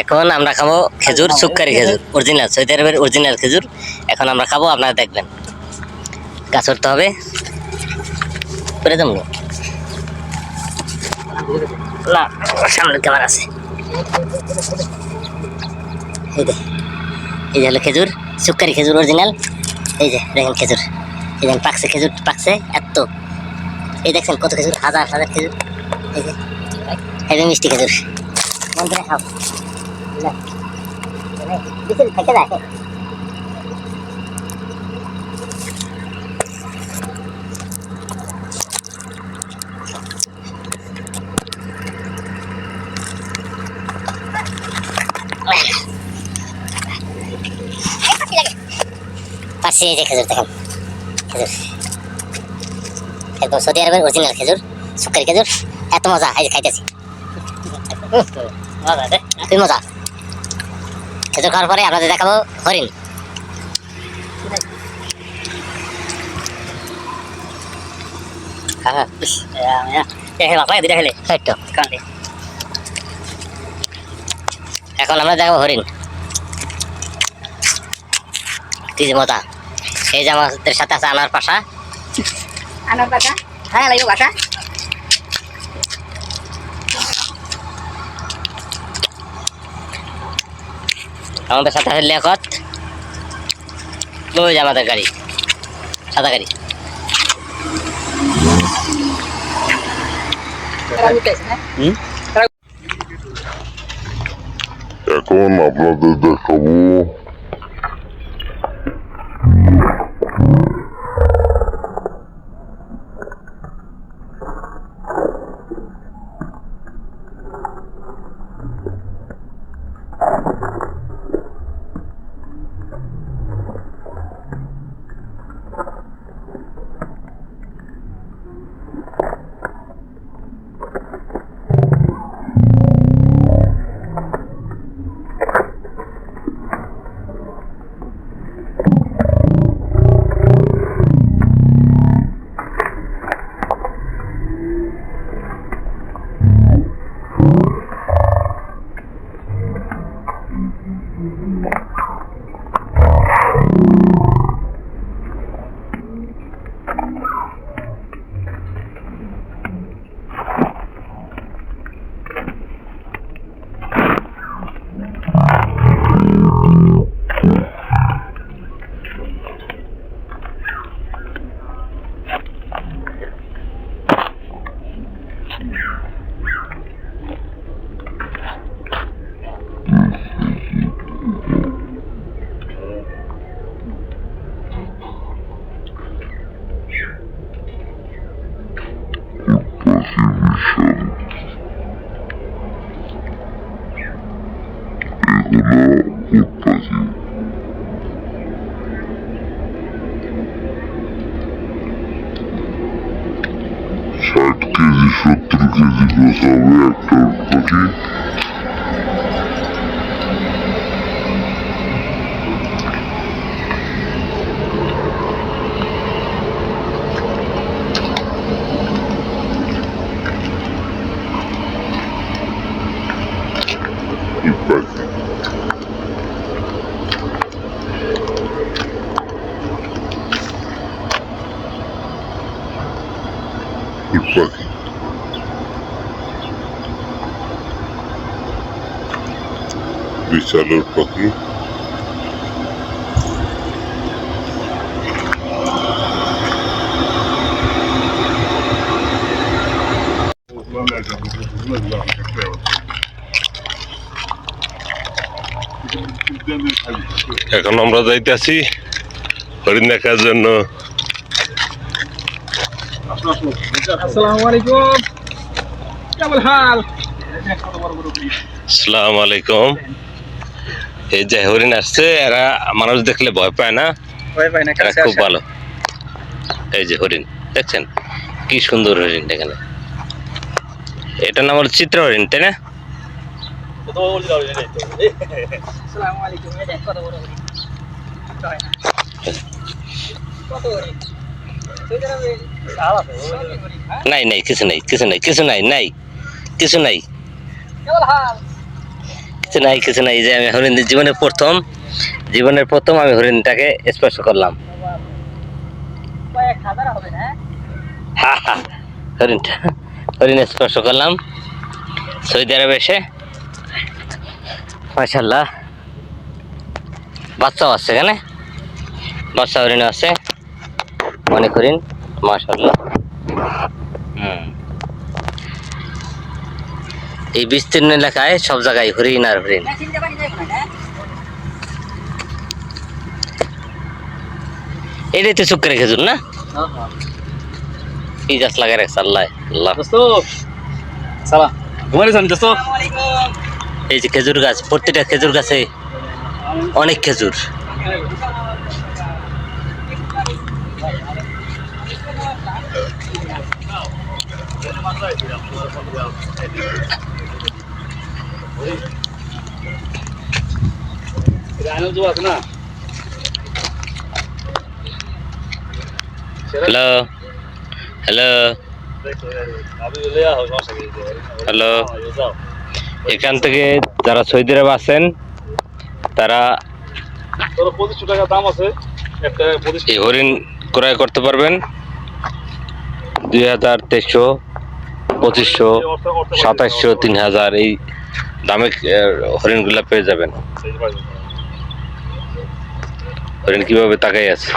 এখন আমরা খাব খেজুর সুক্কারি খেজুর অরিজিনাল সৌদি আরবের অরিজিনাল খেজুর। এখন আমরা খাব আপনারা দেখবেন। কাজ করতে হবে। করে না ক্যামেরা আছে। এই যে এই যে হলো খেজুর সুক্কারি খেজুর অরিজিনাল। এই যে দেখেন খেজুর। এই দেখেন পাকছে খেজুর পাকছে এত। এই দেখছেন কত খেজুর হাজার হাজার খেজুর। এই যে এই যে মিষ্টি খেজুর। মন করে খাও না বিকেল থেকে রাখে পাশে যে খেজুর, দেখেন। খেজুর। একদম সৌদি আরবের অরিজিনাল খেজুর সুক্কারি খেজুর। এত মজা, এই খাইতেছি। খুবই মজা। খেজুর খাওয়ার পরে আপনাদের দেখাবো হরিণ। হ্যাঁ হ্যাঁ। এখন আমরা দেখাবো হরিণ। কি মজা। এই যে আমাদের সাথে আছে আনার পাশা। আনার বাটা হ্যাঁ লাগবে বাটা আমাদের সাথে আছে লেখত ওই যে আমাদের গাড়ি। সাদা গাড়ি। এখন আপনাদের দেখাবো। পাশে melhor por fazer. Certo que existe outro que dinossauro é aquele aqui. উৎপাশি বিশালের পাখি এখন আমরা যাইতেছি হরিণ দেখার জন্য। আসসালামু আলাইকুম। কেমন হাল? সালাম আলাইকুম। এই যে হরিণ আসছে এরা মানুষ দেখলে ভয় পায় না? ভয় পাই না এরা খুব ভালো। এই যে হরিণ দেখছেন? কি সুন্দর হরিণ এখানে। এটার নাম হলো চিত্র হরিণ তাই না? আসসালামু আলাইকুম এই কত হরিণ। নাই নাই, কিছু নাই কিছু নাই কিছু নাই নাই, কিছু নাই। কিছু নাই কিছু নাই যে আমি হরিণ জীবনের প্রথম জীবনের প্রথম আমি হরিণটাকে স্পর্শ করলাম। হা হা স্পর্শ করলাম। সৌদি আরবে এসে মাশাল্লাহ বাচ্চাও আছে এখানে, বাচ্চা হরিণ আছে। অনেক হরিণ মাশাল্লাহ হুম। এই বিস্তীর্ণ এলাকায় সব জায়গায় হরিণ আর হরিণ। এটাই তো চুক্করে খেজুর না? এই গাছ লাগাই রাখছে আল্লাহ এই যে খেজুর গাছ প্রত্যেকটা খেজুর গাছে অনেক খেজুর আইনল জো আছে না হ্যালো হ্যালো হ্যালো এখান থেকে যারা সৌদি আরব আছেন, তারা পঁচিশশো টাকা দাম আছে একটা হরিণ ক্রয় করতে পারবেন। দুই হাজার তেইশশো পঁচিশশো সাতাশশো তিন হাজার এই দামে হরিণগুলো পেয়ে যাবেন। হরিণ কীভাবে তাকাই আছে?